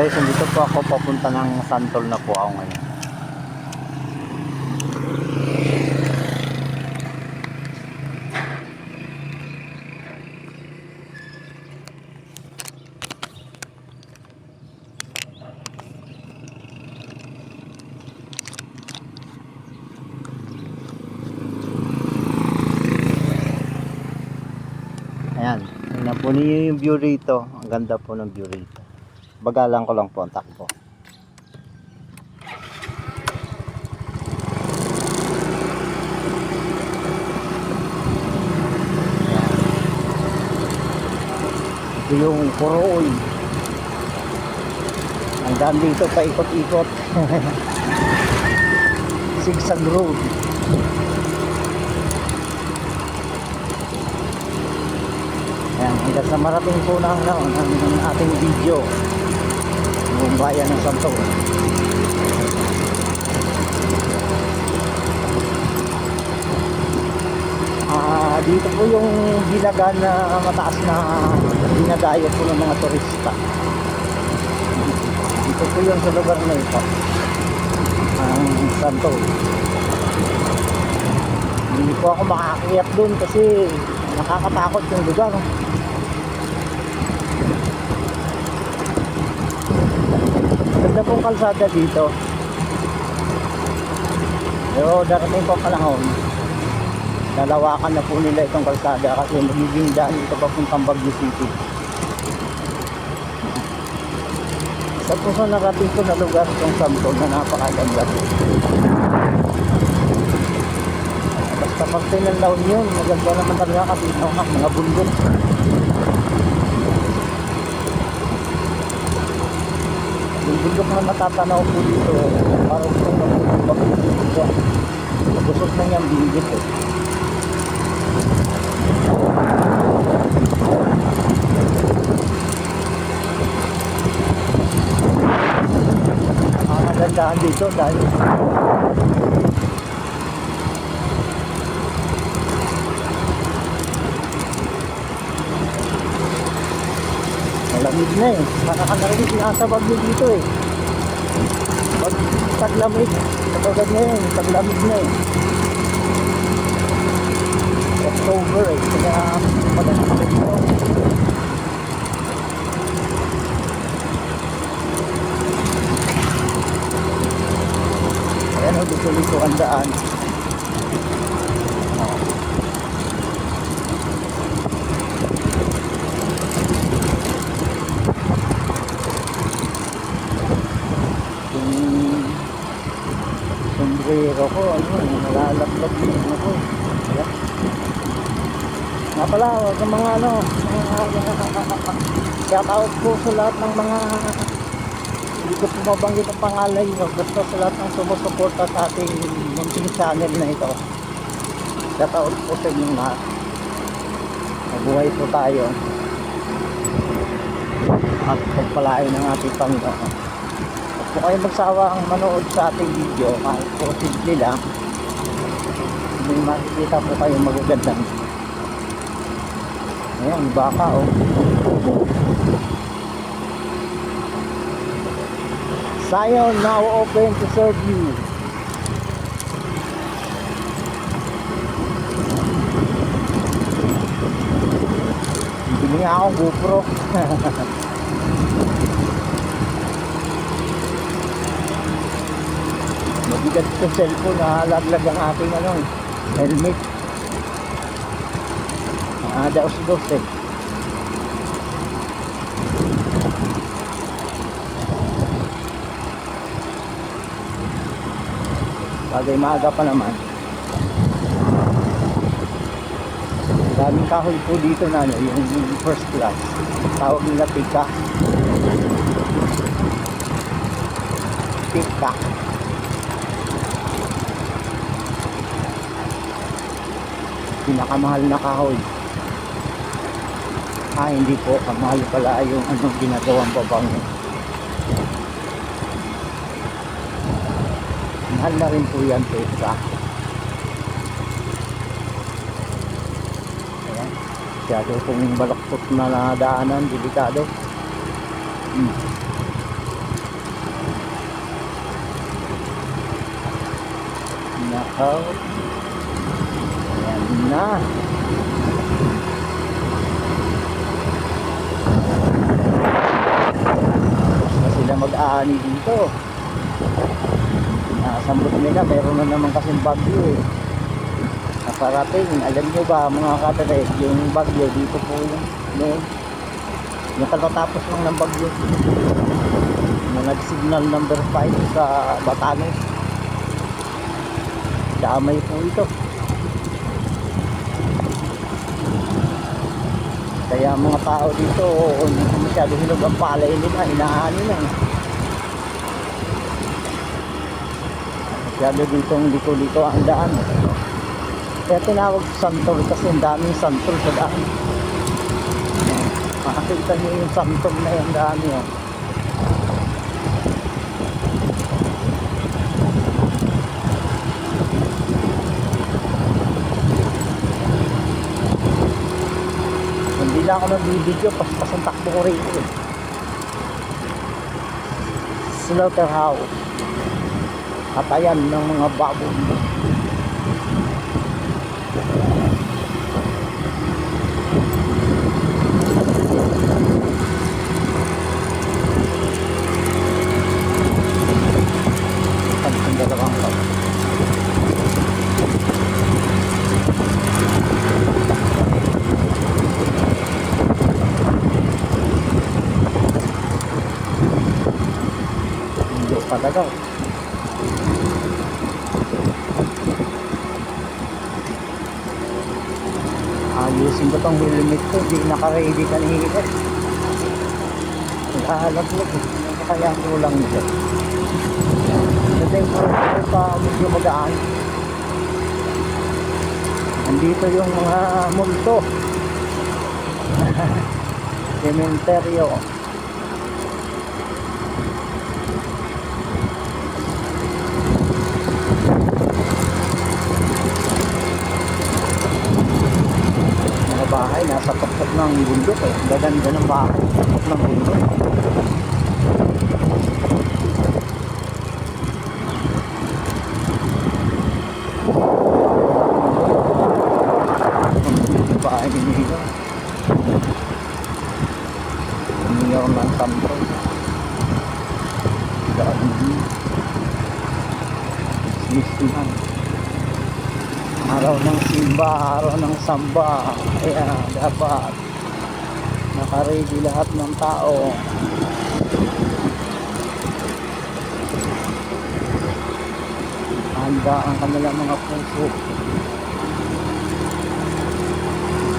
Guys, dito po ako papunta ng Santol na po ako ngayon. Ayan, tingnan po niyo yung view rito. Ang ganda po ng view rito. Bagalan ko lang po ang takbo. Ito yung Kuroy. Ang daan dito paikot-ikot. Zigzag road. Ayan, hanggang sa marating po na ano, ng, ng ating video. Yung bayan ng Santo. Ah, dito po yung gilagan na mataas na dinadayo po ng mga turista. Dito po yung sa lugar na ito. Ang Santo. Hindi po ako makakiyat dun kasi nakakatakot yung lugar. Pong kalsada dito. Pero darating po panahon, lalawakan na po nila itong kalsada kasi magiging daan ito papuntang Baguio City. Po sa narating ko na lugar itong Santo na napakaganda. Basta parte ng laon yun, maganda naman talaga kasi mga bundok. Bundok na matatanaw po dito, parang Baguio dito. Busog na niyang binggit eh. Ang kagandahan dito dahil malamig na eh. Nakakanarig nasa bagyo dito eh. Pag taglamig, katulad ngayon, taglamig na eh. October eh, kaya maganda dito. Ayan o, dito dito ang daan. Sombrero ko, ano, nalalaklog yung ano ko. Ayan. Nga pala, wag ang mga ano, shout out po sa lahat ng mga hindi ko po mabanggit ang pangalan nyo. Basta sa lahat ng sumusuporta sa ating munting channel na ito. Shout out po sa inyong lahat. Mabuhay po tayo. At pagpalain ng ating Panginoon. Huwag kayo magsawang manood sa ating video kahit po simple lang. May makikita po kayo magagandang. Ayan, baka oh. Zion now open to serve you. Bili nga ako GoPro. Mabigat sa cellphone, nahalaglag ang aking ano, helmet. Ah, daos-dos eh. Bagay maaga pa naman. Daming kahoy po dito na ano, yung first class. Tawag nila pika. Pika. pinakamahal na kahoy. Ah hindi po. Kamahal pala yung anong ginagawang babango mahal na rin po yan pesa ayan. Siyado kung balaktot na daanan delikado. Hmm. Nakaw. Na. Tapos na sila mag-aani dito. Nakasambot nila, meron na naman kasing bagyo eh. Nakarating, alam nyo ba mga kapalit, yung bagyo dito po yung, yung, yung katatapos lang ng bagyo. Na nag-signal number 5 sa Batanes. Damay po ito. Kaya mga tao dito, hindi masyado hinog ang palay nila, inaani na. Masyado dito ang liko-liko ang daan. Kaya tinawag santol kasi ang daming santol sa daan. Makakita niyo yung santol na yung daan yun. Lang ako nagbibideo, paspas ang takbo ko rito eh. Slaughterhouse. Katayan ng mga baboy. Ang dalawang tao. Daw. Ayusin ko tong helmet ko, hindi naka-ready kanina. Nakahalaglag eh. Kaya kulang nito. Kasi po, pa medyo magaan. Nandito yung mga multo. Cementerio. mga nasa tuktok ng bundok eh. Gaganda ng bahay sa tuktok ng bundok. Ang bahay ni Nino. Umiyaw ng santo. Dami. Sisihan araw ng simba, araw ng samba. Kaya dapat nakaready lahat ng tao. Handa ang kanilang mga puso.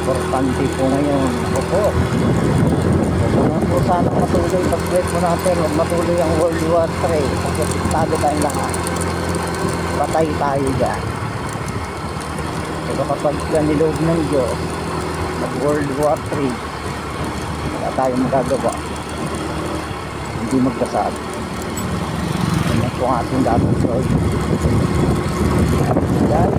Importante po ngayon. Ako po. Huwag na po sana matuloy pag-break mo natin. Huwag matuloy ang World War 3. Kasi tago tayong lahat. Patay tayo dyan. Pero kapag niloob ng Diyos, mag World War 3, wala tayong magagawa. Hindi magkasal. Yan po ang ating dapat choice. Guys,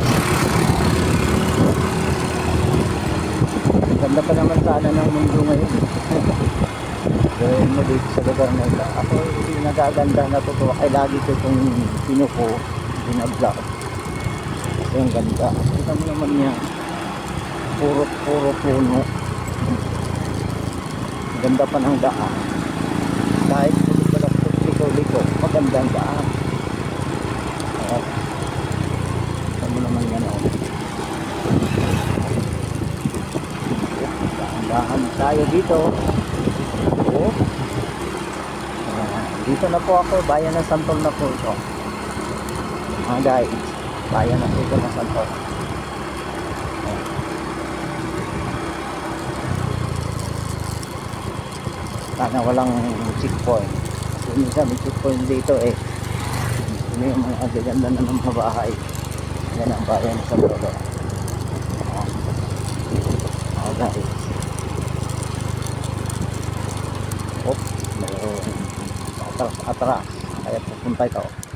ganda pa naman sana ng mundo ngayon. Dahil mo dito sa lugar na ito. Ako nagaganda natutuwa. Kaya lagi ko itong pinupo, binablog. Ang ganda. Kita mo naman yan. Puro, puro puno. Ganda pa ng daan. Kahit liko-liko, maganda ang daan. At, kita mo naman yan oh. Dahan tayo dito. Oh. Ah, dito na po ako, bayan ng Santol na po ito. Mga guys, bayan na ito ng Santol. Sana walang checkpoint. Kasi minsan may checkpoint dito eh. Ano yung mga gaganda na ng mga bahay. Yan ang bayan ng Santol. Oh. Oh, guys. Op, mayroon atras, atras. Kaya pupunta ito.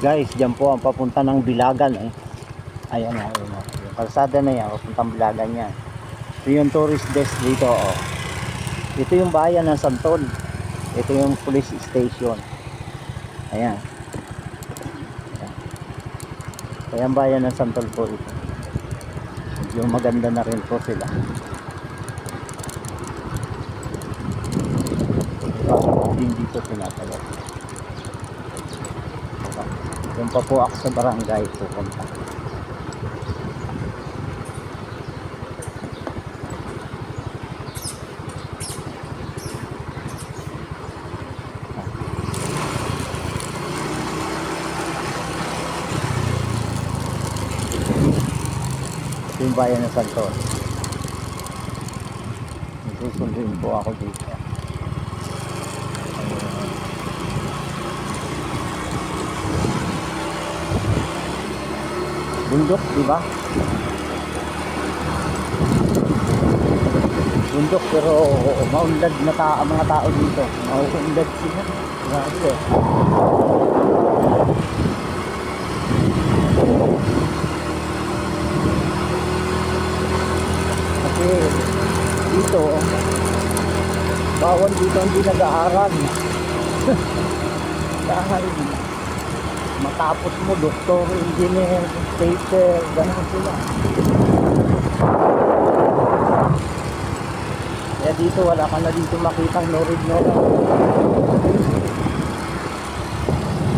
Guys, dyan po ang papunta ng Bilagan eh. Ayan na, ayan na. Yung kalsada na yan, papuntang Bilagan yan. Ito yung tourist desk dito, oh. Ito yung bayan ng Santol. Ito yung police station. Ayan. Kaya bayan ng Santol po ito. Medyo maganda na rin po sila. Din dito tinatayo? Doon pa po ako sa barangay pupunta. Ito yung bayan ng Santon. Susunduin po ako dito. Bundok, di ba? Bundok pero maunlad na ta ang mga tao dito. Maunlad sila. Grabe. Kasi dito bawal dito hindi nag-aaral. Dahil matapos mo doktor, engineer, paper, ganun sila. Kaya dito wala ka na dito makitang no read no.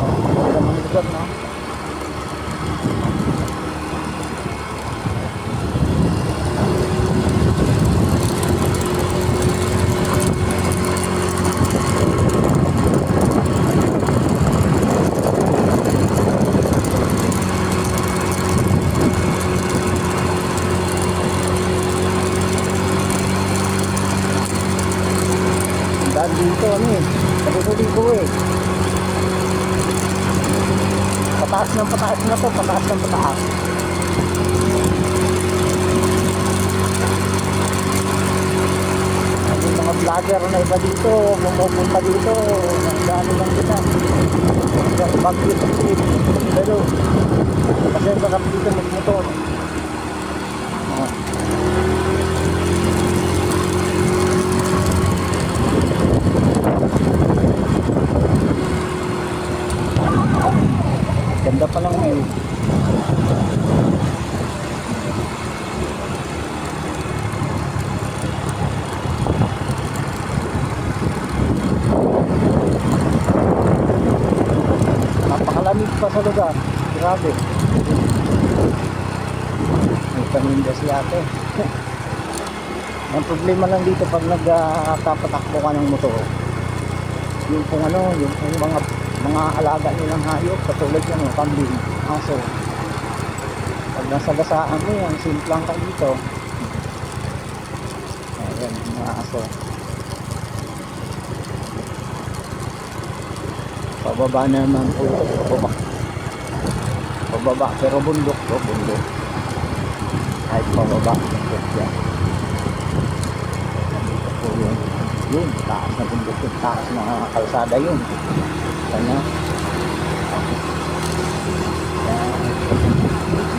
Oh, wala naman lugar no? Dahil dito ano eh, sabi ko eh. Pataas ng pataas na to, pataas ng pataas. Yung mga vlogger na iba dito, pumupunta dito, nagdano lang kita. Trip. Pero, kasi sarap dito magmotor. Ganda pa lang view. Sa lugar. Grabe. May paninda si ate. Ang problema lang dito pag nagpapatakbo ka ng motor, yung kung ano, yung, yung mga mga alaga nilang hayop, katulad yan, yung kambing, aso. Pag nasa gasaan mo yan, simplang ka dito. Ayan, mga aso. Pababa naman po, pababa. Pababa, pero bundok to, bundok. Kahit pababa, bundok yan. Dito po yun. Yun, taas na bundok yun, taas na kalsada yun. Sana.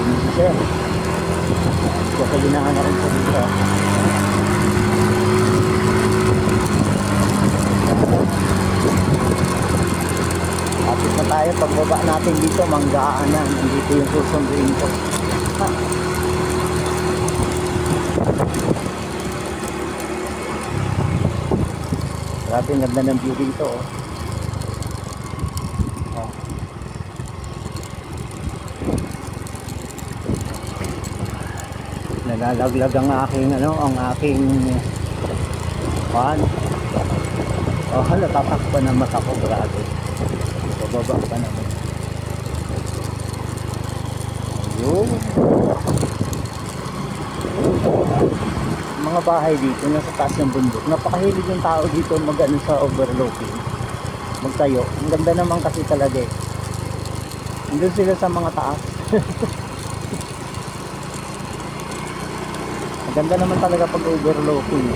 Yun si sir. Kasi ginaan na rin po dito. Tapos na tayo, pagbaba natin dito, manggaan na. Nandito yung susunduin ko. Ha? Grabe, ang ganda ng view dito. Oh. Oh. Nalalaglag ang aking ano, ang aking pan. Oh, hala, tatakpan na mata ko, grabe. Bababa pa naman. Ayun. Mga bahay dito, nasa taas ng bundok. Napakahilig yung tao dito mag ano, sa overlooking. Magtayo. Ang ganda naman kasi talaga eh. Nandun sila sa mga taas. Ang ganda naman talaga pag overlooking.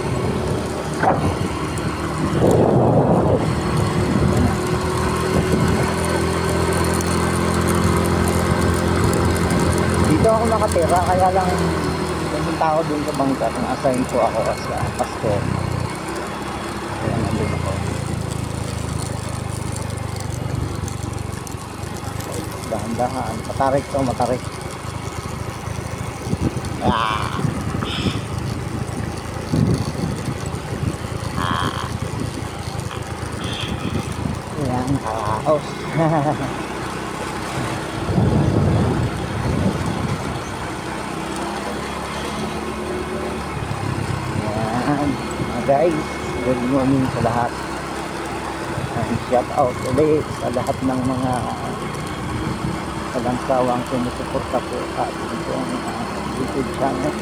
Nakatira, kaya lang pumunta ako dun sa bangka, na-assign po ako as a pastor. Kaya nandun ako. Dahan-dahan, matarik to, matarik. Ah! Ah! Yan, karaos. Yan. Mga guys, good morning sa lahat. And shout out ulit sa lahat ng mga walang sawang sumusuporta po sa pong uh, YouTube channel.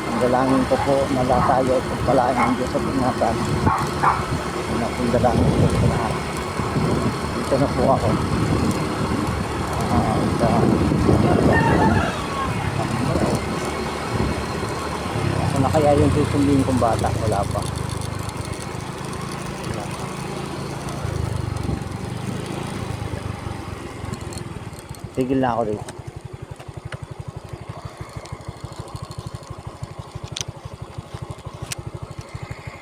Ang dalangin ko po na lahat tayo at pagpalaan ng Diyos sa ingatan. Ang aking dalangin ko sa lahat. Dito na po ako. Ah, sa na kaya yung susundin kong bata? Wala pa. Tigil na ako dito.